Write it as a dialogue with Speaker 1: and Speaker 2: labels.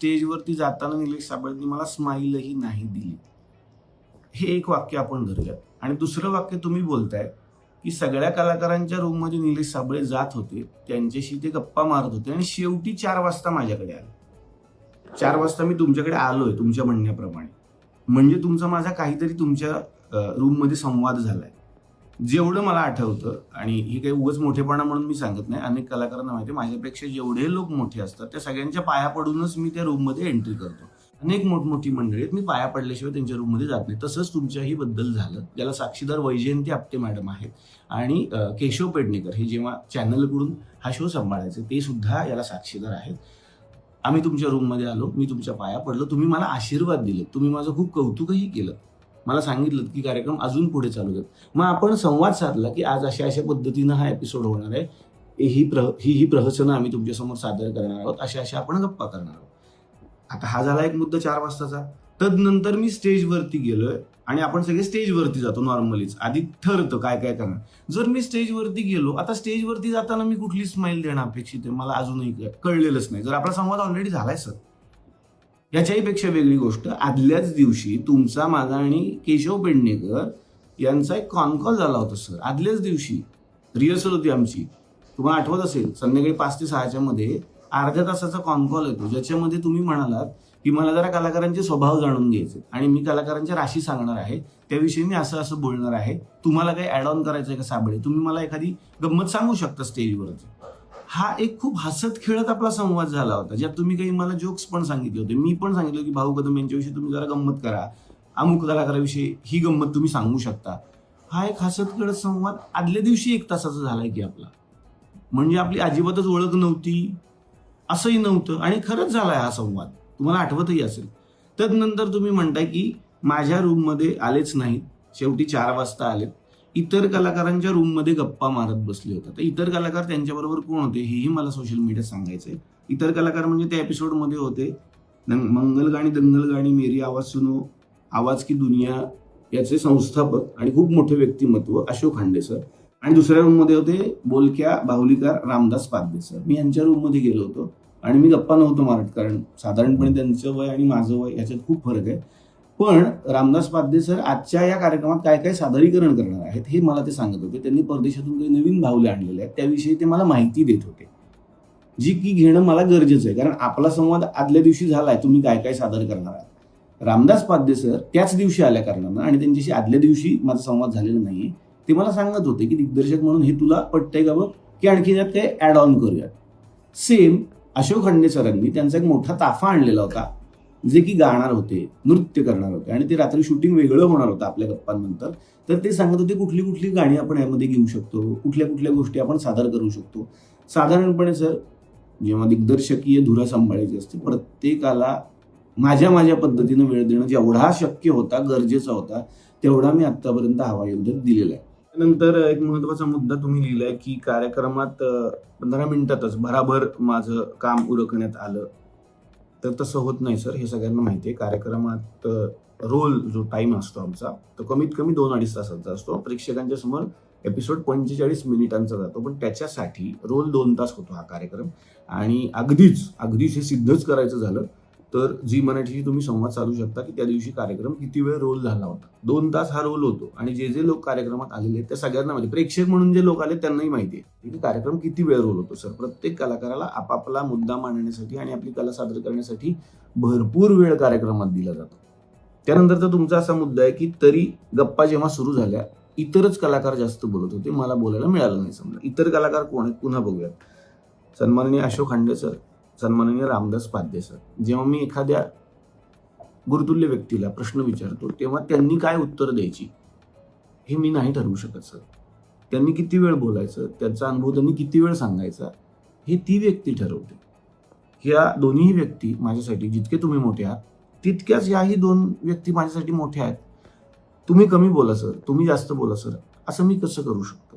Speaker 1: स्टेजवरती जाताना निलेश साबळेंनी मला स्माईलही नाही दिली. हे एक वाक्य आपण धरूयात. आणि दुसरं वाक्य तुम्ही बोलताय की सगळ्या कलाकारांच्या रूममध्ये निलेश साबळे जात होते त्यांच्याशी ते गप्पा मारत होते आणि शेवटी चार वाजता माझ्याकडे आले. चार वाजता मी तुमच्याकडे आलोय तुमच्या म्हणण्याप्रमाणे. म्हणजे तुमचा माझा काहीतरी तुमच्या रूममध्ये संवाद झालाय. जेवढं मला आठवतं आणि हे काही उगच मोठेपणा म्हणून मी सांगत नाही अनेक कलाकारांना माहिती आहे, माझ्यापेक्षा जेवढे लोक मोठे असतात त्या सगळ्यांच्या पाया पडूनच मी त्या रूममध्ये एंट्री करतो. अनेक मोठमोठी मंडळी आहेत मी पाया पडल्याशिवाय त्यांच्या रूममध्ये जात नाही. तसंच तुमच्याही बद्दल झालं ज्याला साक्षीदार वैजयंती आपटे मॅडम आहेत आणि केशव पेडणेकर हे जेव्हा चॅनलकडून हा शो सांभाळायचे ते सुद्धा याला साक्षीदार आहेत. आम्ही तुमच्या रूममध्ये आलो मी तुमच्या पाया पडलो तुम्ही मला आशीर्वाद दिले तुम्ही माझं खूप कौतुकही केलं. मला सांगितलं की कार्यक्रम अजून पुढे चालू आहेत मग आपण संवाद साधला की आज अशा अशा पद्धतीनं हा एपिसोड होणार आहे. ही प्र ही ही प्रहसनं आम्ही तुमच्यासमोर सादर करणार आहोत. अशा अशा आपण गप्पा करणार आहोत. आता हा झाला एक मुद्दा चार वाजताचा. तदनंतर मी स्टेजवरती गेलोय आणि आपण सगळे स्टेजवरती जातो नॉर्मलीच. आधी ठरतं काय काय करणार. जर मी स्टेजवरती गेलो आता स्टेजवरती जाताना मी कुठली स्माईल देणं अपेक्षित आहे? मला अजूनही कळलेलंच नाही. जर आपला संवाद ऑलरेडी झालाय सर. याच्याही पेक्षा वेगळी गोष्ट आदल्याच दिवशी तुमचा माझा आणि केशव पेडणेकर यांचा एक कॉल झाला होता सर आदल्याच दिवशी. रिहर्सल होती आमची. तुम्हाला आठवत असेल संध्याकाळी पाच ते सहाच्या मध्ये अर्ध्या तासाचा कॉल येतो ज्याच्यामध्ये तुम्ही म्हणालात की मला जरा कलाकारांचे स्वभाव जाणून घ्यायचे आणि मी कलाकारांच्या राशी सांगणार आहे. त्याविषयी मी असं असं बोलणार आहे. तुम्हाला काही ऍड ऑन करायचं आहे का साबळे? तुम्ही मला एखादी गंमत सांगू शकता स्टेजवरच हा एक खूप हसत खेळत आपला संवाद झाला होता ज्यात तुम्ही काही मला जोक्स पण सांगितले होते. मी पण सांगितलं की भाऊ कदम यांच्याविषयी तुम्ही जरा गंमत करा. अमुक कलाकाराविषयी ही गंमत तुम्ही सांगू शकता. हा एक हसत खेळत संवाद आदल्या दिवशी एक तासाचा झाला की आपला. म्हणजे आपली अजिबातच ओळख नव्हती असंही नव्हतं आणि खरंच झाला हा संवाद. तुम्हाला आठवतही असेल. तदनंतर तुम्ही म्हणताय की माझ्या रूममध्ये आलेच नाहीत. शेवटी चार वाजता आलेत. इतर कलाकारांच्या रूममध्ये गप्पा मारत बसले होते. तर इतर कलाकार त्यांच्याबरोबर कोण होते हेही मला सोशल मीडियात सांगायचंय. इतर कलाकार म्हणजे त्या एपिसोडमध्ये होते दंग- मंगल गाणी दंगल गाणी मेरी आवाज सुनो आवाज की दुनिया याचे संस्थापक आणि खूप मोठे व्यक्तिमत्व अशोक खांडे सर आणि दुसऱ्या रूममध्ये होते बोलक्या बाहुलीकार रामदास पाध्ये सर मी यांच्या रूममध्ये गेलो होतो आणि मी गप्पा नव्हतो मारत कारण साधारणपणे त्यांचं वय आणि माझं वय याच्यात खूप फरक आहे. पण रामदास पाध्ये सर आजच्या या कार्यक्रमात काय काय सादरीकरण करणार आहेत हे मला ते सांगत होते. त्यांनी परदेशातून काही नवीन भावले आणलेले आहेत. त्याविषयी ते मला माहिती देत होते. जी की घेणं मला गरजेचं आहे. कारण आपला संवाद आदल्या दिवशी झालाय. तुम्ही काय काय सादर करणार आहात? रामदास पाध्ये सर त्याच दिवशी आल्या कारणानं आणि त्यांच्याशी आदल्या दिवशी माझा संवाद झालेला नाही ते मला सांगत होते की दिग्दर्शक म्हणून हे तुला पटतंय का बघ? की आणखी त्यात काही ऍड ऑन करूयात? सेम अशोक खंडे सरांनी त्यांचा एक मोठा ताफा आणलेला होता. जे की गाणार होते नृत्य करणार होते आणि ते रात्री शूटिंग वेगळं होणार होतं आपल्या गप्पांनंतर तर ते सांगत होते कुठली कुठली गाणी आपण यामध्ये घेऊ शकतो कुठल्या कुठल्या गोष्टी आपण सादर करू शकतो. साधारणपणे सर जेव्हा दिग्दर्शकीय धुरा सांभाळायची असते प्रत्येकाला माझ्या माझ्या पद्धतीनं वेळ देणं जेवढा शक्य होता गरजेचा होता तेवढा मी आतापर्यंत हवा योद्ध्यात दिलेला आहे. नंतर एक महत्त्वाचा मुद्दा तुम्ही लिहिलाय की कार्यक्रमात पंधरा मिनिटातच भराभर माझं काम उरकण्यात आलं. तर तसं होत नाही सर. हे सगळ्यांना माहिती आहे. कार्यक्रमात रोल जो टाइम असतो आमचा तो कमीत कमी दोन अडीच तासाचा असतो. प्रेक्षकांच्या समोर एपिसोड पंचेचाळीस मिनिटांचा जातो. पण त्याच्यासाठी रोल दोन तास होतो हा कार्यक्रम. आणि अगदीच अगदीच हे सिद्धच करायचं झालं. तर झी मराठीशी तुम्ही संवाद साधू शकता की त्या दिवशी कार्यक्रम किती वेळ रोल झाला होता. दोन तास हा रोल होतो आणि जे जे लोक कार्यक्रमात आलेले आहेत त्या सगळ्यांना माहिती प्रेक्षक म्हणून जे लोक आले त्यांनाही माहिती आहे. की कार्यक्रम किती वेळ रोल होतो सर? प्रत्येक कलाकाराला आपापला मुद्दा मांडण्यासाठी आणि आपली कला सादर करण्यासाठी भरपूर वेळ कार्यक्रमात दिला जातो. त्यानंतरचा तुमचा असा मुद्दा आहे की तरी गप्पा जेव्हा सुरू झाल्या इतरच कलाकार जास्त बोलत होते मला बोलायला मिळालं नाही समजा. इतर कलाकार कोण आहेत? पुन्हा बघूयात. सन्माननीय अशोक खांडे सर. सन्माननीय रामदास पाध्ये सर. जेव्हा मी एखाद्या गुरुतुल्य व्यक्तीला प्रश्न विचारतो तेव्हा त्यांनी काय उत्तर द्यायची? हे मी नाही ठरवू शकत सर. त्यांनी किती वेळ बोलायचं? त्यांचा अनुभव त्यांनी किती वेळ सांगायचा? हे ती व्यक्ती ठरवते. ह्या दोन्ही व्यक्ती माझ्यासाठी जितके तुम्ही मोठे आहात तितक्याच याही दोन व्यक्ती माझ्यासाठी मोठ्या आहेत. तुम्ही कमी बोला सर. तुम्ही जास्त बोला सर. असं मी कसं करू शकतो?